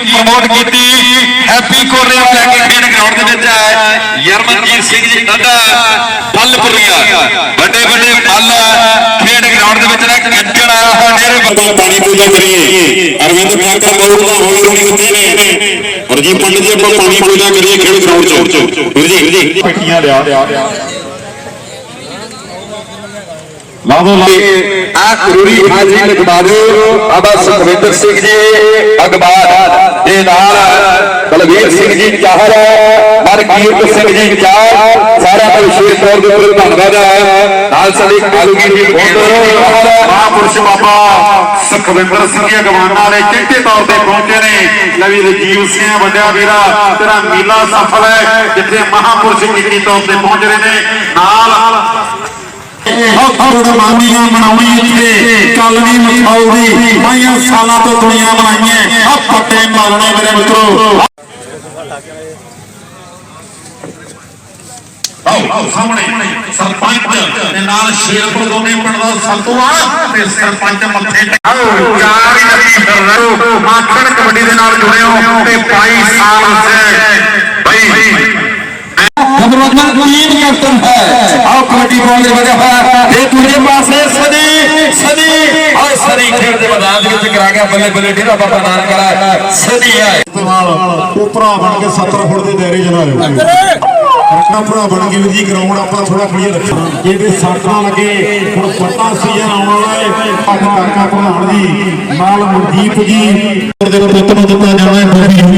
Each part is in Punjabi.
ਪ੍ਰਮੋਟ ਕੀਤੀ। ਹੈਪੀ ਕੋਰੇ ਲੈ ਕੇ ਖੇਡ ਗਰਾਊਂਡ ਦੇ ਵਿੱਚ ਹੈ। ਯਰਮਨਜੀਤ ਸਿੰਘ ਜੀ ਡੱਡਾ ਫਲਪੁਰੀਆ ਵੱਡੇ ਵੱਡੇ ਫਲ ਖੇਡ ਗਰਾਊਂਡ ਦੇ ਵਿੱਚ ਨਾ ਆਇਆ ਹੋਇਆ ਡੇਰੇ ਦਾ ਪਾਣੀ ਪੂਜਾ ਕਰੀਏ। ਅਰਵਿੰਦ ਕਾਕਾ ਬਹੁਤ ਦਾ ਹੋਏ ਹੋਣੀ ਹੁੰਦੇ ਨੇ। ਔਰ ਜੀ ਪੰਡਿਤ ਜੀ ਆਪਾਂ ਪਾਣੀ ਪੂਜਾ ਕਰੀਏ ਖੇਡ ਗਰਾਊਂਡ ਚ। ਵੀਰ ਜੀ ਵੀਰ ਜੀ। ਪੱਟੀਆਂ ਲਿਆ। ਲਾ ਦੋ ਲਾ ਆ ਜ਼ਰੂਰੀ ਹਾਜ਼ਰੀ ਲਿਖਵਾ ਦਿਓ ਬਾਬਾ ਸੁਖਵਿੰਦਰ ਸਿੰਘ ਜੀ ਅਗਬਾਰ ਦੇ ਨਾਲ ਬਲਵੀਰ ਸਿੰਘ ਜੀ ਚਾਹਰ ਮਰਕੀਰਤ ਸਿੰਘ ਜੀ ਚਾਹ ਸਾਰਾ ਵਿਸ਼ੇਸ਼ ਤੌਰ ਦੇ ਉੱਤੇ ਧੰਨਵਾਦ ਹੈ। ਨਾਲ ਸਾਡੀ ਕਾਲੂਗੀ ਦੀ ਮਹਾਂਪੁਰਸ਼ ਬਾਬਾ ਸੁਖਵਿੰਦਰ ਸਿੰਘ ਜੀ ਅਗਵਾਨਾਂ ਵਾਲੇ ਚਿੱਟੇ ਤੌਰ ਤੇ ਪਹੁੰਚੇ ਨੇ। ਨਵੀ ਰਜੀਵ ਸਿੰਘ ਵੱਡਿਆ ਵੀਰਾ ਤੇਰਾ ਮੇਲਾ ਸਫਲ ਹੈ ਜਿੱਥੇ ਮਹਾਂਪੁਰਸ਼ ਚਿੱਟੀ ਤੌਰ ਤੇ ਪਹੁੰਚ ਰਹੇ ਨੇ। ਨਾਲ ਹੱਥੋੜ ਮਾਨੀਆਂ ਬਣਾਉਣੀ ਇੱਥੇ। ਕਲਮੀ ਮਖਾਉਦੀ ਮਾਈਆਂ ਸਾਲਾਂ ਤੋਂ ਦੁਨੀਆ ਬਣਾਈਆਂ। ਆ ਪੱਟੇ ਮਾਰਨੇ ਮੇਰੇ ਮਿੱਤਰੋ। ਆਓ ਸਾਹਮਣੇ। ਸਰਪੰਚ ਦੇ ਨਾਲ ਸ਼ੇਰਪੁਰ ਦੋਨੇ ਪਿੰਡ ਦਾ ਸੰਤੂਆ ਤੇ ਸਰਪੰਚ ਮੱਥੇ ਆਓ, ਚਾਰ ਨਦੀ ਫਿਰੋ ਮਾਖਣ ਕਬੱਡੀ ਦੇ ਨਾਲ ਜੁੜੇ ਤੇ 22 ਸਾਲ ਸੇ ਬਈ ਕੈਪਟਨ ਹੈ। ਆਓ ਕਬੱਡੀ ਬੋਲ ਦੇ ਵਜਾ ਹੋਇਆ ਇਹ ਦੂਜੇ ਪਾਸੇ ਸਦੀ ਸਦੀ ਔਰ ਸਦੀ ਖੇਡ ਦੇ ਮੈਦਾਨ ਦੇ ਵਿੱਚ ਕਰਾ ਗਿਆ ਬੱਲੇ ਬੱਲੇ ਡੇਰਾ ਬਾਬਾ ਨਾਨਕ ਵਾਲਾ ਸਦੀ ਹੈ। ਇਸਤੇਮਾਲ ਉਹ ਭਰਾ ਬਣ ਕੇ 70 ਫੁੱਟ ਦੇ ਦਾਇਰੇ ਜਨਾ ਲਿਓ ਰੱਖਣਾ ਭਰਾ ਬਣ ਕੇ ਵੀ ਜੀ ਗਰਾਊਂਡ ਆਪਾਂ ਥੋੜਾ ਕਲੀਅਰ ਰੱਖਣਾ। ਜਿਹਦੇ ਸੱਟਾਂ ਲੱਗੇ ਹੁਣ ਪੱਤਾ ਸੀਜ਼ਨ ਆਉਣ ਵਾਲਾ ਹੈ ਆਪਣਾ ਕਾਕਾ ਪ੍ਰਧਾਨ ਜੀ ਨਾਲ ਮਨਦੀਪ ਜੀ। ਦੇ ਪੁੱਤ ਨੂੰ ਦਿੱਤਾ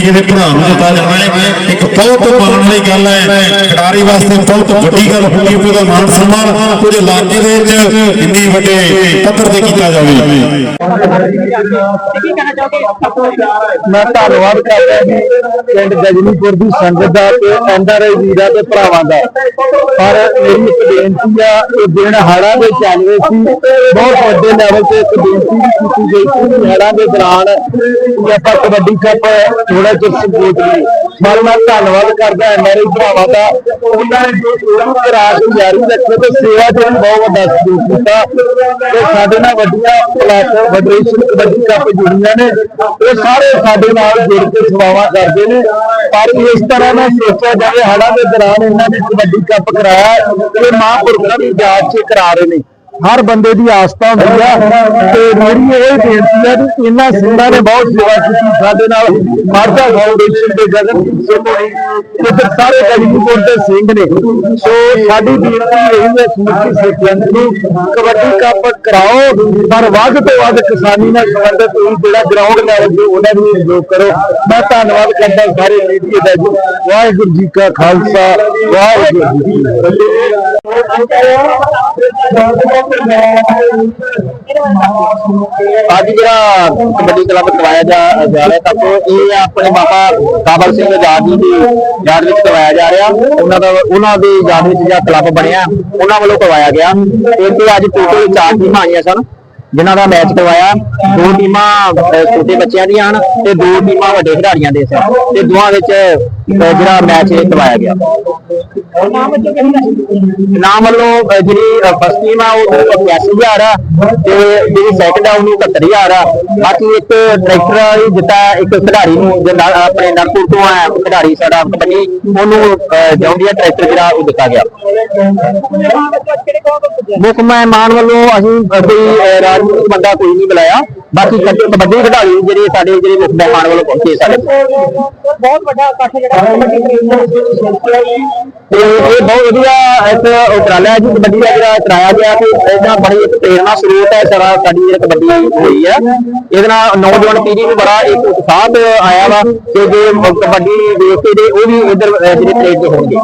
ਜਾਣਾ ਭਰਾ ਨੂੰ ਦਿੱਤਾ ਜਾਣਾ ਹੈ। ਇੱਕ ਬਹੁਤ ਮਾਣ ਵਾਲੀ ਗੱਲ ਹੈ, ਖਿਡਾਰੀ ਵਾਸਤੇ ਬਹੁਤ ਵੱਡੀ ਗੱਲ ਹੋਈ ਹੈ ਉਹਦਾ ਮਾਣ ਸਨਮਾਨ ਉਹਦੇ ਇਲਾਕੇ ਦੇ ਵਿੱਚ ਇੰਨੀ ਵੱਡੇ ਪੱਧਰ ਤੇ ਕੀਤਾ ਜਾਵੇ। ਮੈਂ ਧੰਨਵਾਦ ਕਰਦਾ ਜੀ, ਪਿੰਡ ਗਜਨੀਪੁਰ ਦੀ ਸੰਗਤ ਦਾ ਤੇ ਐਨਆਰਆਈ ਵੀਰਾਂ ਤੇ ਭਰਾਵਾਂ ਦਾ। ਪਰ ਮੇਰੀ ਇੱਕ ਬੇਨਤੀ ਆ, ਇਹ ਦਿਨ ਹਾੜਾਂ ਦੇ ਚੱਲ ਰਹੇ ਸੀ। ਬਹੁਤ ਵੱਡੇ ਲੈਵਲ ਤੇ ਇੱਕ ਬੇਨਤੀ ਕੀਤੀ ਗਈ ਸੀ ਹਾੜਾਂ ਦੇ ਦੌਰਾਨ ਆਪਾਂ ਕਬੱਡੀ ਕੱਪ ਥੋੜਾ ਜਿਹਾ ਸੰਕੋਚ ਲਈ ਪਰ ਧੰਨਵਾਦ ਕਰਦਾ ਐਨਆਰਆਈ ਭਰਾਵਾਂ ਦਾ। ਉਹਨਾਂ ਨੇ ਜੋ ਸ਼ੁਰੂ ਕਰਾ ਕੇ ਜਾਰੀ ਰੱਖੇ ਤੇ ਸੇਵਾ ਦੇ ਬਹੁਤ ਵੱਡਾ ਸਹਿਯੋਗ ਕੀਤਾ। ਤੇ ਸਾਡੇ ਨਾਲ ਵੱਡੀਆਂ ਪਲੇਟ ਫੈਡਰੇਸ਼ਨ, ਕਬੱਡੀ ਕੱਪ ਜੁੜੀਆਂ ਨੇ। ਇਹ ਸਾਰੇ ਸਾਡੇ ਨਾਲ ਜੁੜ ਕੇ ਸੇਵਾਵਾਂ ਕਰਦੇ ਨੇ। ਪਰ ਇਸ ਤਰ੍ਹਾਂ ਨਾ ਸੋਚਿਆ ਜਾਵੇ, ਹਾਲਾਂ ਦੇ ਦੌਰਾਨ ਇਹਨਾਂ ਨੇ ਕਬੱਡੀ ਕੱਪ ਕਰਾਇਆ। ਤੇ ਮਹਾਂਪੁਰਖਾਂ ਦੀ ਯਾਦ 'ਚ ਕਰਾ ਰਹੇ ਨੇ। ਹਰ ਬੰਦੇ ਦੀ ਆਸਥਾ ਹੁੰਦੀ ਆ ਤੇ ਮੇਰੀ ਇਹ ਬੇਨਤੀ ਹੈ ਕਿ ਇਹਨਾਂ ਸਿੰਘਾਂ ਨੇ ਬਹੁਤ ਸੇਵਾ ਕੀਤੀ ਸਾਡੇ ਨਾਲ। ਮਾਰਦਾ ਫਾਊਂਡੇਸ਼ਨ ਦੇ ਗਗਨਦੀਪ ਸਿੰਘ ਤੇ ਸਾਰੇ ਗਜਨੀਪੁਰ ਦੇ ਸਿੰਘ ਨੇ। ਸੋ ਸਾਡੀ ਬੇਨਤੀ ਇਹ ਹੈ ਸਮੁੱਚੀ ਸਿੱਖ ਨੂੰ ਕਬੱਡੀ ਕੱਪ ਕਰਾਓ, ਪਰ ਵੱਧ ਤੋਂ ਵੱਧ ਕਿਸਾਨੀ ਨਾਲ ਸੰਬੰਧਿਤ ਤੁਸੀਂ ਜਿਹੜਾ ਗਰਾਊਂਡ ਲੈਵਲ ਤੇ ਉਹਨਾਂ ਨੂੰ ਸਹਿਯੋਗ ਕਰੋ। ਮੈਂ ਧੰਨਵਾਦ ਕਰਦਾ ਸਾਰੇ ਮੀਡੀਆ ਦਾ ਜੀ। ਵਾਹਿਗੁਰੂ ਜੀ ਕਾ ਖਾਲਸਾ, ਵਾਹਿਗੁਰੂ ਜੀ ਕੀ ਫਤਿਹ। ਅੱਜ ਜਿਹੜਾ ਕਬੱਡੀ ਕਲੱਬ ਕਰਵਾਇਆ ਜਾ ਜਾ ਰਿਹਾ ਤਾਂ ਇਹ ਆਪਣੇ ਬਾਬਾ ਕਾਬਲ ਸਿੰਘ ਆਜ਼ਾਦ ਜੀ ਦੀ ਯਾਦ ਵਿੱਚ ਕਰਵਾਇਆ ਜਾ ਰਿਹਾ। ਉਹਨਾਂ ਦਾ ਉਹਨਾਂ ਦੀ ਯਾਦ ਵਿੱਚ ਜਿਹੜਾ ਕਲੱਬ ਬਣਿਆ, ਉਹਨਾਂ ਵੱਲੋਂ ਕਰਵਾਇਆ ਗਿਆ। ਇਹ ਤੇ ਅੱਜ ਟੋਟਲ ਚਾਰ ਟੀਮਾਂ ਆਈਆਂ ਸਨ। ਜਿਨ੍ਹਾਂ ਦਾ ਮੈਚ ਕਰਵਾਇਆ, ਦੋ ਟੀਮਾਂ ਛੋਟੇ ਬੱਚਿਆਂ ਦੀਆਂ ਹਨ ਤੇ ਦੋ ਟੀਮਾਂ ਵੱਡੇ ਖਿਡਾਰੀਆਂ ਦੇ ਸਨ ਤੇ ਦੋਵਾਂ ਵਿੱਚ ਜਿਹੜਾ ਮੈਚ ਕਰਵਾਇਆ ਗਿਆ। ਨਾਮ ਵੱਲੋਂ ਜਿਹੜੀ ਫਸਟ ਟੀਮ ਆ, ਉਹ 85000 ਆ ਤੇ ਜਿਹੜੀ ਸੈਕੰਡ ਆ, ਉਹਨੂੰ 71000 ਆ। ਬਾਕੀ ਇੱਕ ਟਰੈਕਟਰ ਹੀ ਦਿੱਤਾ ਇੱਕ ਖਿਡਾਰੀ ਨੂੰ, ਜੋ ਆਪਣੇ ਨਰਪੁਰ ਤੋਂ ਆ ਖਿਡਾਰੀ ਸਾਡਾ ਕਬੱਡੀ ਉਹਨੂੰ ਜੌਂਡੀਆ ਟਰੈਕਟਰ ਜਿਹੜਾ, ਉਹ ਦਿੱਤਾ ਗਿਆ। ਮੁੱਖ ਮਹਿਮਾਨ ਵੱਲੋਂ ਅਸੀਂ ਕੋਈ ਅਹ, ਬੰਦਾ ਕੋਈ ਨਹੀਂ ਬੁਲਾਇਆ। ਬਾਕੀ ਕੱਟੇ ਕਬੱਡੀ ਖਿਡਾਰੀ ਜਿਹੜੇ ਸਾਡੇ ਜਿਹੜੇ ਮੁੱਖ ਮਹਿਮਾਨ ਵੱਲੋਂ ਪਹੁੰਚੇ ਸਾਡੇ ਬਹੁਤ ਵੱਡਾ ਇਕੱਠ ਜਿਹੜਾ ਕਬੱਡੀ ਤੇ ਇਹ ਬਹੁਤ ਵਧੀਆ ਇੱਕ ਉਪਰਾਲਾ ਹੈ ਜੀ ਕਬੱਡੀ ਦਾ ਜਿਹੜਾ ਕਰਾਇਆ ਗਿਆ ਤੇ ਇਹਦਾ ਬੜੀ ਇੱਕ ਪ੍ਰੇਰਨਾ ਸਰੋਤ ਹੈ ਸਾਰਾ ਸਾਡੀ ਜਿਹੜੀ ਕਬੱਡੀ ਹੋਈ ਹੈ। ਇਹਦੇ ਨਾਲ ਨੌਜਵਾਨ ਪੀੜ੍ਹੀ ਨੂੰ ਬੜਾ ਇੱਕ ਉਤਸ਼ਾਹ ਆਇਆ ਵਾ ਕਿ ਜੇ ਕਬੱਡੀ ਕੇ ਤੇ ਉਹ ਵੀ ਇਧਰ ਜਿਹੜੇ ਪ੍ਰੇਰਿਤ ਹੋਣਗੇ।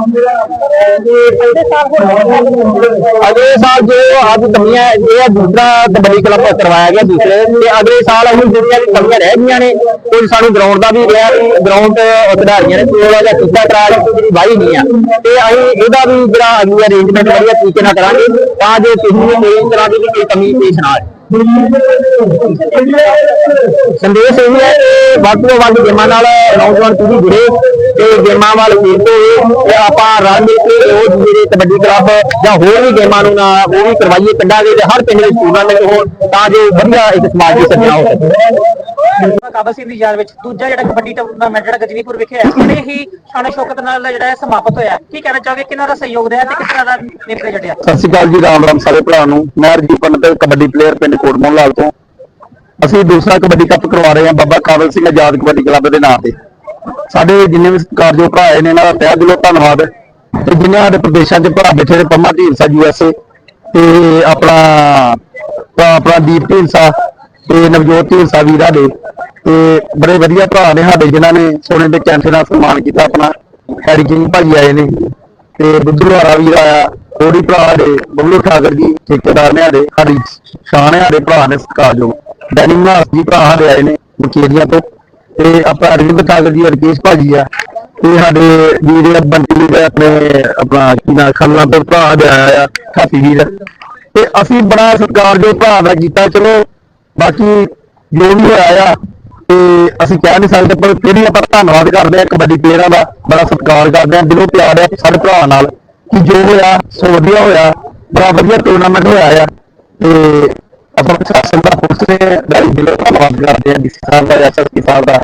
ਅਗਲੇ ਸਾਲ ਜੋ ਅੱਜ ਕਮੀਆਂ ਇਹ ਦੂਸਰਾ ਕਬੱਡੀ ਕਲੱਬ ਕਰਵਾਇਆ ਗਿਆ ਦੂਸਰੇ ਤੇ ਅਗਲੇ ਸਾਲ ਅਸੀਂ ਜਿਹੜੀਆਂ ਵੀ ਕਮੀਆਂ ਰਹਿ ਗਈਆਂ ਨੇ ਕੁਝ ਸਾਨੂੰ ਗਰਾਊਂਡ ਦਾ ਵੀ ਰਿਹਾ ਵੀ ਗਰਾਊਂਡ ਖਿਡਾਰੀਆਂ ਨੇ ਥੋੜਾ ਜਿਹਾ ਕੀਤਾ ਕਰਾ ਜਿਹੜੀ ਵਾਹੀ ਨਹੀਂ ਆ। ਤੇ ਅਸੀਂ ਇਹਦਾ ਵੀ ਜਿਹੜਾ ਅਗਲੀ ਅਰੇਂਜਮੈਂਟ ਵਧੀਆ ਤਰੀਕੇ ਨਾਲ ਕਰਾਂਗੇ, ਤਾਂ ਜੋ ਕਿਸੇ ਨੂੰ ਕੋਈ ਤਰ੍ਹਾਂ ਦੀ ਵੀ ਕੋਈ ਕਮੀ ਪੇਸ਼ ਨਾ ਆਏ। ਸੰਦੇਸ਼ ਇਹ ਹੈ ਕਿ ਵੱਧ ਤੋਂ ਵੱਧ ਗੇਮਾਂ ਨਾਲ ਨੌਜਵਾਨ ਪੀੜ੍ਹੀ ਜੁੜੇ ਤੇ ਗੇਮਾਂ ਵੱਲ ਫੀਰਤ ਹੋਵੇ ਤੇ ਆਪਾਂ ਰਲ ਮਿਲ ਕੇ ਉਹ ਜਿਹੜੇ ਕਬੱਡੀ ਕਲੱਬ ਜਾਂ ਹੋਰ ਵੀ ਗੇਮਾਂ ਨੂੰ ਨਾ, ਉਹ ਵੀ ਕਰਵਾਈਏ ਪਿੰਡਾਂ ਦੇ ਤੇ ਹਰ ਪਿੰਡ ਵਿੱਚ ਟੂਰਨਾਮੈਂਟ ਹੋਣ ਤਾਂ ਜੋ ਵਧੀਆ ਇੱਕ ਸਮਾਜ ਦੀ ਸਿਰਜਣਾ ਹੋ ਸਕੇ। ਕਾਬਲ ਸਿੰਘ ਦੀ ਯਾਦ ਵਿੱਚ। ਦੂਜਾ ਜਿਹੜਾ ਕਬੱਡੀ ਟੂਰਨਾਮੈਂਟ ਜਿਹੜਾ ਗਜਨੀਪੁਰ ਵਿਖੇ ਹੈ ਬੜੇ ਹੀ ਸ਼ਾਨ ਸ਼ੌਕਤ ਨਾਲ ਜਿਹੜਾ ਹੈ ਸਮਾਪਤ ਹੋਇਆ ਕੀ ਕਹਿਣਾ ਚਾਹੋਗੇ? ਕਿਹਨਾਂ ਦਾ ਸਹਿਯੋਗ ਰਿਹਾ ਤੇ ਕਿਸ ਤਰ੍ਹਾਂ ਦਾ ਨਿਪਰੇ ਜੜਿਆ ਸਤਿ ਸ਼੍ਰੀ ਅਕਾਲ ਜੀ, ਰਾਮ ਰਾਮ ਸਾਰੇ ਭਰਾ ਨੂੰ। ਮੈਂ ਰਜੀਤ ਪੰਡਤ, ਕਬੱਡੀ ਪਲੇਅਰ ਪਿੰਡ ਕੋਟਮੋਹਨ ਲਾਲ ਤੋਂ। ਅਸੀਂ ਦੂਸਰਾ ਕਬੱਡੀ ਕੱਪ ਕਰਵਾ ਰਹੇ ਹਾਂ, ਬਾਬਾ ਕਾਬਲ ਸਿੰਘ ਆਜ਼ਾਦ ਕਬੱਡੀ ਕਲੱਬ ਦੇ ਨਾਂ ਤੇ। ਸਾਡੇ ਜਿੰਨੇ ਵੀ ਕਾਰਜੋ ਭਰਾ ਨੇ, ਇਹਨਾਂ ਦਾ ਤਹਿ ਦਿਲੋਂ ਧੰਨਵਾਦ। ਤੇ ਜਿੰਨੇ ਸਾਡੇ ਪ੍ਰਦੇਸ਼ਾਂ 'ਚ ਭਰਾ ਬੈਠੇ ਨੇ, ਪੰਮਾ ਢੀਂਸਾ ਯੂਐਸਏ ਤੇ ਆਪਣਾ ਭਰਾ ਆਪਣਾ ਦੀਪ ਢੀਂਸਾ ਤੇ ਨਵਜੋਤ ਢੀਂਸਾ ਵੀਰਾ ਦੇ ਤੇ ਬੜੇ ਵਧੀਆ ਭਰਾ ਨੇ ਸਾਡੇ, ਜਿਨ੍ਹਾਂ ਨੇ ਸੋਨੇ ਦੇ ਕੈਂਠੇ ਨਾਲ ਸਨਮਾਨ ਕੀਤਾ ਆਪਣਾ। ਹੈਰੀ ਸਿੰਘ ਭਾਜੀ ਆਏ ਨੇ। ਤੇ ਬੁੱਧੂ ਵਾਲਾ ਆਇਆ। ਕੋੜੀ ਭਰਾ ਦੇ ਬੱਬਲੂ ਠਾਕਰ ਜੀ, ਠੇਕੇਦਾਰ ਨੇ ਸਾਡੇ। ਸਾਡੀ ਸ਼ਾਨ ਹੈ ਭਰਾ ਨੇ ਸਤਿਕਾਰਯੋਗ ਡੈਨੀ ਮਹਾਸ ਜੀ ਭਰਾ ਸਾਡੇ ਆਏ ਨੇ, ਮਕੇਰੀਆਂ ਤੋਂ। ਤੇ ਆਪਾਂ ਅਰਵਿੰਦ ਠਾਕਰ ਜੀ ਰਕੇਸ਼ ਭਾਜੀ ਆ। ਤੇ ਸਾਡੇ ਵੀਰ ਬੰਟੀ ਦੇ ਆਪਣੇ ਆਪਣਾ ਕੀ ਨਾਮ, ਖੰਨਾ ਤੋਂ ਭਰਾ ਦੇ ਆਇਆ ਆ ਵੀਰ। ਤੇ ਅਸੀਂ ਬੜਾ ਸਤਿਕਾਰਯੋਗ ਭਰਾ ਦਾ ਕੀਤਾ। ਚਲੋ ਬਾਕੀ ਜੋ ਵੀ ਹੋਇਆ ਆ ਤੇ ਅਸੀਂ ਕਹਿ ਨਹੀਂ ਸਕਦੇ ਪਰ ਫਿਰ ਵੀ ਆਪਾਂ ਧੰਨਵਾਦ ਕਰਦੇ ਹਾਂ ਕਬੱਡੀ ਪਲੇਅਰਾਂ ਦਾ ਬੜਾ ਸਤਿਕਾਰ ਕਰਦੇ ਹਾਂ ਦਿਲੋਂ ਪਿਆਰ ਹੈ ਸਾਡੇ ਭਰਾ ਨਾਲ ਕਿ ਜੋ ਹੋਇਆ ਸੋ ਵਧੀਆ ਹੋਇਆ ਬੜਾ ਵਧੀਆ ਟੂਰਨਾਮੈਂਟ ਹੋਇਆ ਆ ਤੇ ਆਪਾਂ ਪ੍ਰਸ਼ਾਸਨ ਦਾ ਪੁਲਿਸ ਨੇ ਦਿਲੋਂ ਧੰਨਵਾਦ ਕਰਦੇ ਹਾਂ ਡੀਸੀ ਸਾਹਿਬ ਦਾ ਐਸਐਸਪੀ ਸਾਹਿਬ ਦਾ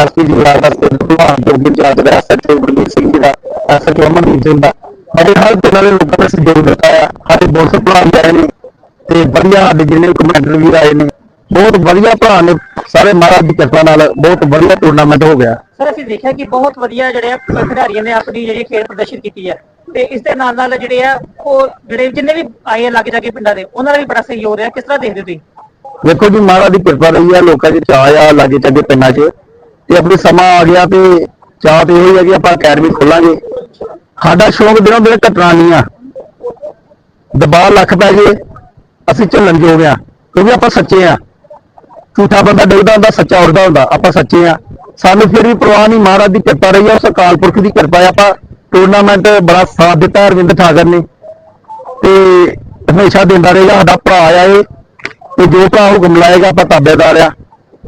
ਐਸਪੀ ਜੀ ਦਾ ਭਗਵਾਨ ਜੋਗੀ ਚਾਰਜ ਦਾ ਐਸਐਚਓ ਗੁਰਮੀਤ ਸਿੰਘ ਜੀ ਦਾ ਐਸਐਚਓ ਅਮਨਦੀਪ ਸਿੰਘ ਦਾ ਸਾਡੇ ਹਰ ਤਰ੍ਹਾਂ ਦੇ ਲੋਕਾਂ ਨੇ ਸਹਿਯੋਗ ਦਿੱਤਾ ਆ ਸਾਡੇ ਪੁਲਿਸ ਭਰਾ ਆਏ ਨੇ ਤੇ ਵਧੀਆ ਸਾਡੇ ਜਿੰਨੇ ਕਮੈਂਡਰ ਵੀ ਆਏ ਨੇ ਬਹੁਤ ਵਧੀਆ ਭਰਾ ਨੇ ਸਾਰੇ ਮਹਾਰਾਜ ਦੀ ਕਿਰਪਾ ਨਾਲ ਬਹੁਤ ਵਧੀਆ ਟੂਰਨਾਮੈਂਟ ਹੋ ਗਿਆ। ਸਰ ਅਸੀਂ ਦੇਖਿਆ ਕਿ ਬਹੁਤ ਵਧੀਆ ਜਿਹੜੇ ਆ ਖਿਡਾਰੀਆਂ ਨੇ ਆਪਣੀ ਜਿਹੜੀ ਖੇਡ ਪ੍ਰਦਰਸ਼ਨ ਕੀਤੀ ਹੈ ਤੇ ਇਸ ਦੇ ਨਾਲ ਨਾਲ ਜਿਹੜੇ ਆ ਉਹ ਜਿਹੜੇ ਜਿੰਨੇ ਵੀ ਆਏ ਆ ਲੱਗ ਜਾ ਕੇ ਪਿੰਡਾਂ ਦੇ ਉਹਨਾਂ ਦਾ ਵੀ ਬੜਾ ਸਹਿਯੋਗ ਰਿਹਾ। ਕਿਸ ਤਰ੍ਹਾਂ ਦੇਖਦੇ ਹੋ ਤੁਸੀਂ? ਵੇਖੋ ਜੀ ਮਹਾਰਾਜ ਦੀ ਕਿਰਪਾ ਰਹੀ ਆ ਲੋਕਾਂ 'ਚ ਚਾਹ ਆ ਲਾਗੇ ਚਾਗੇ ਪਿੰਡਾਂ 'ਚ ਤੇ ਆਪਣੀ ਸਮਾਂ ਆ ਗਿਆ ਤੇ ਚਾਹ ਤੇ ਇਹੀ ਹੈ ਕਿ ਆਪਾਂ ਅਕੈਡਮੀ ਖੋਲਾਂਗੇ। ਸਾਡਾ ਸ਼ੌਂਕ ਦਿਨੋਂ ਦਿਨ ਘਟਣਾ ਨਹੀਂ ਆ। ਦਬਾਅ ਲੱਖ ਪੈ ਜੇ ਅਸੀਂ ਝੱਲਣ ਜੋਗ ਆ ਕਿਉਂਕਿ ਆਪਾਂ ਸੱਚੇ ਆ। ਝੂਠਾ ਬੰਦਾ ਡਿੱਗਦਾ ਹੁੰਦਾ, ਸੱਚਾ ਉੱਠਦਾ ਹੁੰਦਾ, ਆਪਾਂ ਸੱਚੇ ਆ ਸਾਨੂੰ ਫਿਰ ਵੀ ਪ੍ਰਵਾਹ ਨਹੀਂ, ਮਹਾਰਾਜ ਦੀ ਕਿਰਪਾ ਰਹੀ ਆ ਉਸ ਅਕਾਲ ਪੁਰਖ ਦੀ ਕਿਰਪਾ ਆ। ਆਪਾਂ ਟੂਰਨਾਮੈਂਟ ਬੜਾ ਸਾਥ ਦਿੱਤਾ ਅਰਵਿੰਦ ਠਾਕਰ ਨੇ। ਤੇ ਹਮੇਸ਼ਾ ਦਿੰਦਾ ਰਹੇਗਾ, ਸਾਡਾ ਭਰਾ ਆ ਇਹ। ਤੇ ਜੋ ਭਰਾ ਹੁਕਮ ਲਾਏਗਾ, ਆਪਾਂ ਤਾਬੇਦਾਰ ਆ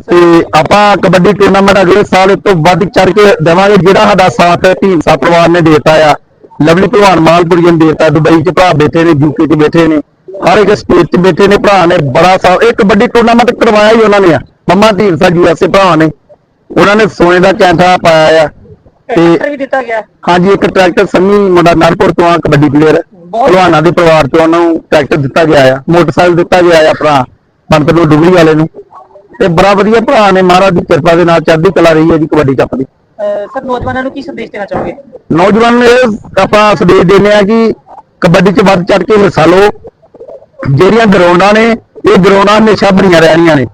ਤੇ ਆਪਾਂ ਕਬੱਡੀ ਟੂਰਨਾਮੈਂਟ ਅਗਲੇ ਸਾਲ ਇਸ ਤੋਂ ਵੱਧ ਚੜ ਕੇ ਦੇਵਾਂਗੇ, ਜਿਹੜਾ ਸਾਡਾ ਸਾਥ ਢੀਂਸਾ ਪਰਿਵਾਰ ਨੇ ਦਿੱਤਾ ਆ। ਲਵਲੀ ਭਲਵਾਨ ਮਾਲਪੁਰੀ ਨੇ ਦੇਤਾ, ਦੁਬਈ 'ਚ ਭਰਾ ਬੈਠੇ ਨੇ ਯੂਕੇ 'ਚ ਬੈਠੇ ਨੇ। ਹਰ ਇੱਕ ਸਟੇਟ 'ਚ ਬੈਠੇ ਨੇ ਭਰਾ ਨੇ ਬੜਾ ਸਾਥ ਇਹ ਕਬੱਡੀ ਟੂਰਨਾਮੈਂਟ ਕਰਵਾਇਆ ਹੀ ਉਹਨਾਂ ਨੇ ਆ। ਮੰਮਾ ਢੀਂਸਾ ਯੂਐਸਏ ਭਰਾ ਨੇ। ਉਹਨਾਂ ਨੇ ਸੋਨੇ ਦਾ ਕੈਂਠਾ ਪਾਇਆ ਆ ਤੇ ਵੀ ਦਿੱਤਾ ਗਿਆ। ਹਾਂਜੀ ਇੱਕ ਟਰੈਕਟਰ ਸੰਨੀ ਮੁੰਡਾ ਨਾਰਪੁਰ ਤੋਂ ਆ ਕਬੱਡੀ ਪਲੇਅਰ ਭਲਵਾਨਾਂ ਦੇ ਪਰਿਵਾਰ ਤੋਂ ਉਹਨਾਂ ਨੂੰ ਟਰੈਕਟਰ ਦਿੱਤਾ ਗਿਆ ਆ। ਮੋਟਰਸਾਈਕਲ ਦਿੱਤਾ ਗਿਆ ਆ ਭਰਾ ਬੰਤ ਨੂੰ ਡੁਗਰੀ ਵਾਲੇ ਨੂੰ। ਤੇ ਬੜਾ ਵਧੀਆ ਭਰਾ ਨੇ ਮਹਾਰਾਜ ਦੀ ਕਿਰਪਾ ਦੇ ਨਾਲ ਚੜ੍ਹਦੀ ਕਲਾ ਰਹੀ ਹੈ ਜੀ ਕਬੱਡੀ ਕੱਪ ਦੀ। ਸਰ ਨੌਜਵਾਨਾਂ ਨੂੰ ਕੀ ਸੰਦੇਸ਼ ਦੇਣਾ ਚਾਹੋਗੇ? ਨੌਜਵਾਨ ਨੂੰ ਇਹ ਆਪਾਂ ਸੰਦੇਸ਼ ਦਿੰਦੇ ਆ ਕਿ ਕਬੱਡੀ 'ਚ ਵੱਧ ਚੜ੍ਹ ਕੇ ਹਿੱਸਾ ਲਓ। ਜਿਹੜੀਆਂ ਗਰਾਊਂਡਾਂ ਨੇ ਇਹ ਗਰਾਊਂਡਾਂ ਹਮੇਸ਼ਾ ਬਣੀਆਂ ਰਹਿਣੀਆਂ ਨੇ।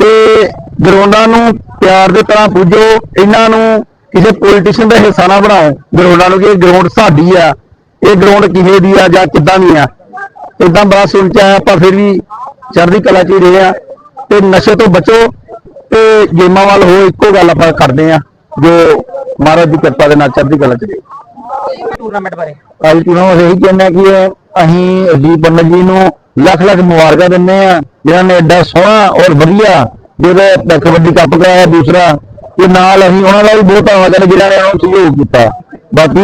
ਤੇ ਗਰਾਊਂਡਾਂ ਨੂੰ ਪਿਆਰ ਦੇ ਤਰ੍ਹਾਂ ਪੂਜੋ ਇਹਨਾਂ ਨੂੰ ਕਿਸੇ ਪੋਲੀਟੀਸ਼ੀਅਨ ਦਾ ਹਿੱਸਾ ਨਾ ਬਣਾਓ। ਗਰਾਊਂਡਾਂ ਨੂੰ ਕਿ ਇਹ ਗਰਾਊਂਡ ਸਾਡੀ ਆ ਇਹ ਗਰਾਊਂਡ ਕਿਵੇਂ ਦੀ ਆ ਜਾਂ ਕਿੱਦਾਂ ਦੀ ਆ। ਇਦਾਂ ਬੜਾ ਆਇਆ ਆਪਾਂ ਫਿਰ ਵੀ ਚੜ੍ਹਦੀ ਕਲਾ 'ਚ ਹੀ ਰਹੇ ਆ। ਤੇ ਨਸ਼ੇ ਤੋਂ ਬਚੋ ਤੇ ਗੇਮਾਂ ਵੱਲ ਹੋ ਇੱਕੋ ਗੱਲ ਆਪਾਂ ਕਰਦੇ ਆ ਜੋ ਮਹਾਰਾਜ ਦੀ ਕਿਰਪਾ ਦੇ ਨਾਲ ਚੜ੍ਹਦੀ ਕਲਾ 'ਚ ਰਹੇ। ਟੂਰਨਾਮੈਂਟ ਬਾਰੇ। ਅੱਜ ਅਸੀਂ ਇਹੀ ਕਹਿੰਦੇ ਕਿ ਅਸੀਂ ਅਜੀਤ ਪੰਡਤ ਜੀ ਨੂੰ ਲੱਖ ਲੱਖ ਮੁਬਾਰਕਾਂ ਦਿੰਦੇ ਆ ਜਿਨ੍ਹਾਂ ਨੇ ਐਡਾ ਸੋਹਣਾ ਔਰ ਵਧੀਆ ਜਿਹੜੇ ਕਬੱਡੀ ਕੱਪ ਕਰਾਇਆ ਦੂਸਰਾ, ਤੇ ਨਾਲ ਅਸੀਂ ਉਹਨਾਂ ਦਾ ਵੀ ਬਹੁਤ ਧੰਨਵਾਦ ਕਰਦੇ ਜਿਨ੍ਹਾਂ ਨੇ ਉਹਨੂੰ ਸਹਿਯੋਗ ਕੀਤਾ। ਬਾਕੀ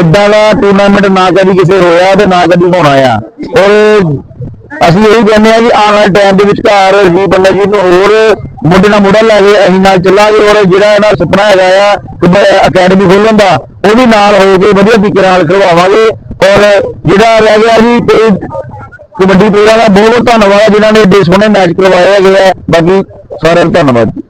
ਏਦਾਂ ਦਾ ਟੂਰਨਾਮੈਂਟ ਨਾ ਕਦੀ ਕਿਸੇ ਹੋਇਆ ਤੇ ਨਾ ਕਦੀ ਹੋਣਾ ਆ ਔਰ ਅਸੀਂ ਇਹੀ ਕਹਿੰਦੇ ਆ ਕਿ ਆਉਣ ਵਾਲੇ ਟਾਈਮ ਦੇ ਵਿਚਕਾਰ ਜੀ ਬੰਦਾ ਜੀ ਨੂੰ ਹੋਰ ਮੋਢੇ ਨਾਲ ਮੋਢਾ ਲਾ ਕੇ ਅਸੀਂ ਨਾਲ ਚੱਲਾਂਗੇ ਔਰ ਜਿਹੜਾ ਇਹਨਾਂ ਦਾ ਸੁਪਨਾ ਹੈਗਾ ਆ ਅਕੈਡਮੀ ਖੋਲਣ ਦਾ ਉਹ ਵੀ ਨਾਲ ਹੋ ਕੇ ਵਧੀਆ ਤਰੀਕੇ ਨਾਲ ਖਿਡਵਾਵਾਂਗੇ ਔਰ ਜਿਹੜਾ ਰਹਿ ਗਿਆ ਜੀ ਕਬੱਡੀ ਪਲੇਅਰਾਂ ਦਾ ਬਹੁਤ ਬਹੁਤ ਧੰਨਵਾਦ ਜਿਨ੍ਹਾਂ ਨੇ ਏਡੇ ਸੋਹਣੇ ਮੈਚ ਕਰਵਾਏ ਹੈਗੇ ਆ। ਬਾਕੀ ਸਾਰਿਆਂ ਦਾ ਧੰਨਵਾਦ। ਜੀ